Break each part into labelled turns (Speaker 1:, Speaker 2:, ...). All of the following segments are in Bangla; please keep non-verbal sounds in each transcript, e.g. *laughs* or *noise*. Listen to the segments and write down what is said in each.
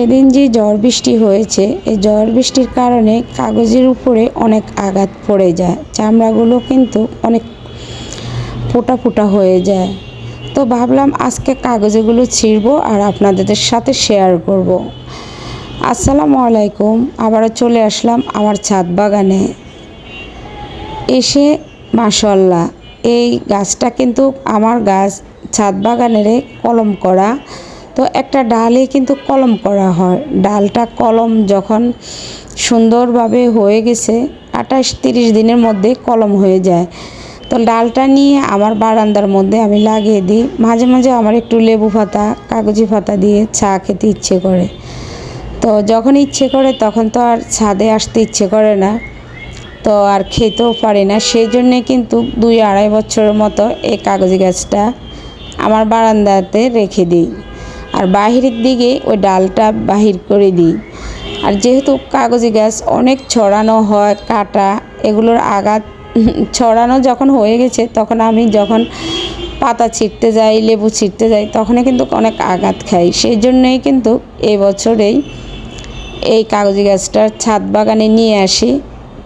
Speaker 1: সেদিন যে ঝড় বৃষ্টি হয়েছে, এই ঝড় বৃষ্টির কারণে কাগজের উপরে অনেক আঘাত পড়ে যায়। চামড়াগুলো কিন্তু অনেক ফোটা ফোটা হয়ে যায়। তো ভাবলাম আজকে কাগজেগুলো ছিঁড়বো আর আপনাদের সাথে শেয়ার করব। আসসালামু আলাইকুম, আবারও চলে আসলাম আমার ছাদ বাগানে। এসে মাশাল্লাহ এই গাছটা কিন্তু আমার গাছ, ছাদ বাগানেরে কলম করা। তো একটা ডালে কিন্তু কলম করা হয়। ডালটা কলম যখন সুন্দরভাবে হয়ে গেছে, আঠাশ তিরিশ দিনের মধ্যে কলম হয়ে যায়। তো ডালটা নিয়ে আমার বারান্দার মধ্যে আমি লাগিয়ে দিই। মাঝে মাঝে আমার একটু লেবু পাতা, কাগজি পাতা দিয়ে চা খেতে ইচ্ছে করে। তো যখন ইচ্ছে করে তখন তো আর ছাদে আসতে ইচ্ছে করে না। তো আর খেতেও পারি না। সেই জন্যে কিন্তু দুই আড়াই বছরের মতো এই কাগজি গাছটা আমার বারান্দাতে রেখে দিই। আর বাহিরের দিকে ওই ডালটা বাহির করে দিই। আর যেহেতু কাগজি গাছ, অনেক ছড়ানো হয়, কাটা, এগুলোর আঘাত *laughs* ছড়ানো যখন হয়ে গেছে, তখন আমি যখন পাতা ছিঁড়তে যাই, লেবু ছিঁড়তে যাই, তখনই কিন্তু অনেক আঘাত খাই। সেই জন্যই কিন্তু এই বছরেই এই কাগজি গাছটার ছাদ বাগানে নিয়ে আসি।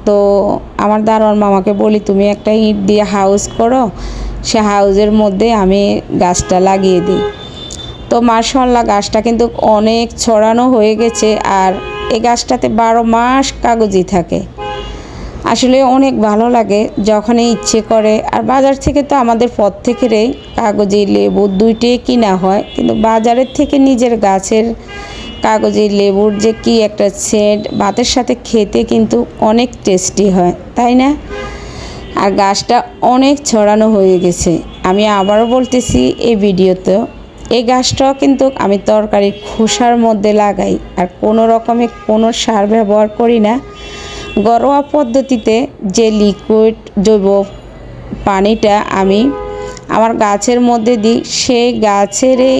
Speaker 1: তো আমার দারোয়ান মামাকে বলি, তুমি একটা ইট দিয়ে হাউস করো, সে হাউজের মধ্যে আমি গাছটা লাগিয়ে দিই। তো মার্শাল্লাহ গাছটা কিন্তু অনেক ছড়ানো হয়ে গেছে আর এই গাছটাতে বারো মাস কাগজই থাকে। আসলে অনেক ভালো লাগে যখনই ইচ্ছে করে। আর বাজার থেকে তো আমাদের রে কাগজি, লেবু দুইটাই কিনা হয়। কিন্তু বাজারের থেকে নিজের গাছের কাগজি, লেবুর যে কি একটা সেন্ট ভাতের সাথে খেতে কিন্তু অনেক টেস্টি হয়, তাই না? আর গাছটা অনেক ছড়ানো হয়ে গেছে। আমি আবারও বলতেছি, এই ভিডিওতে এই গাছটাও কিন্তু আমি তরকারি খোসার মধ্যে লাগাই আর কোনো রকমে কোনো সার ব্যবহার করি না। ঘরোয়া পদ্ধতিতে যে লিকুইড জৈব পানিটা আমি আমার গাছের মধ্যে দিই, সেই গাছের এই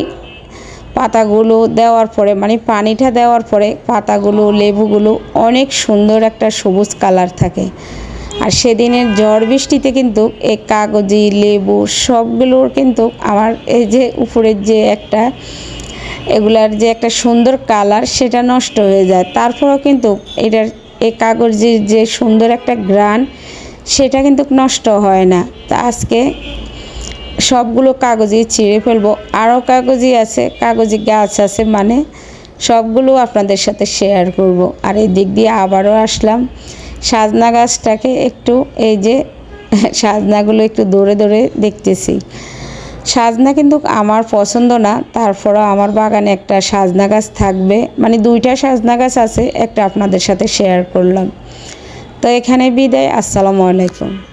Speaker 1: পাতাগুলো দেওয়ার পরে মানে পানিটা দেওয়ার পরে পাতাগুলো, লেবুগুলো অনেক সুন্দর একটা সবুজ কালার থাকে। আর সেদিনের ঝড় বৃষ্টিতে কিন্তু এই কাগজি, লেবু সবগুলোর কিন্তু আমার এই যে উপরের যে একটা, এগুলার যে একটা সুন্দর কালার সেটা নষ্ট হয়ে যায়। তারপরেও কিন্তু এটার এই কাগজের যে সুন্দর একটা গ্রান সেটা কিন্তু নষ্ট হয় না। তা আজকে সবগুলো কাগজই ছিঁড়ে ফেলব। আরও কাগজই আছে, কাগজি গাছ আছে মানে সবগুলো আপনাদের সাথে শেয়ার করব। আর এই দিক দিয়ে আবারও আসলাম। সাজনা গাছটাকে একটু এই যে *laughs* সাজনাগুলো একটু দৌড়ে দৌড়ে দেখতেছি। সাজনা কিন্তু আমার পছন্দ না, তারপরও আমার বাগানে একটা সাজনা গাছ থাকবে। মানে দুইটা সাজনা গাছ আছে, একটা আপনাদের সাথে শেয়ার করলাম। তো এখানে বিদায়, আসসালামু আলাইকুম।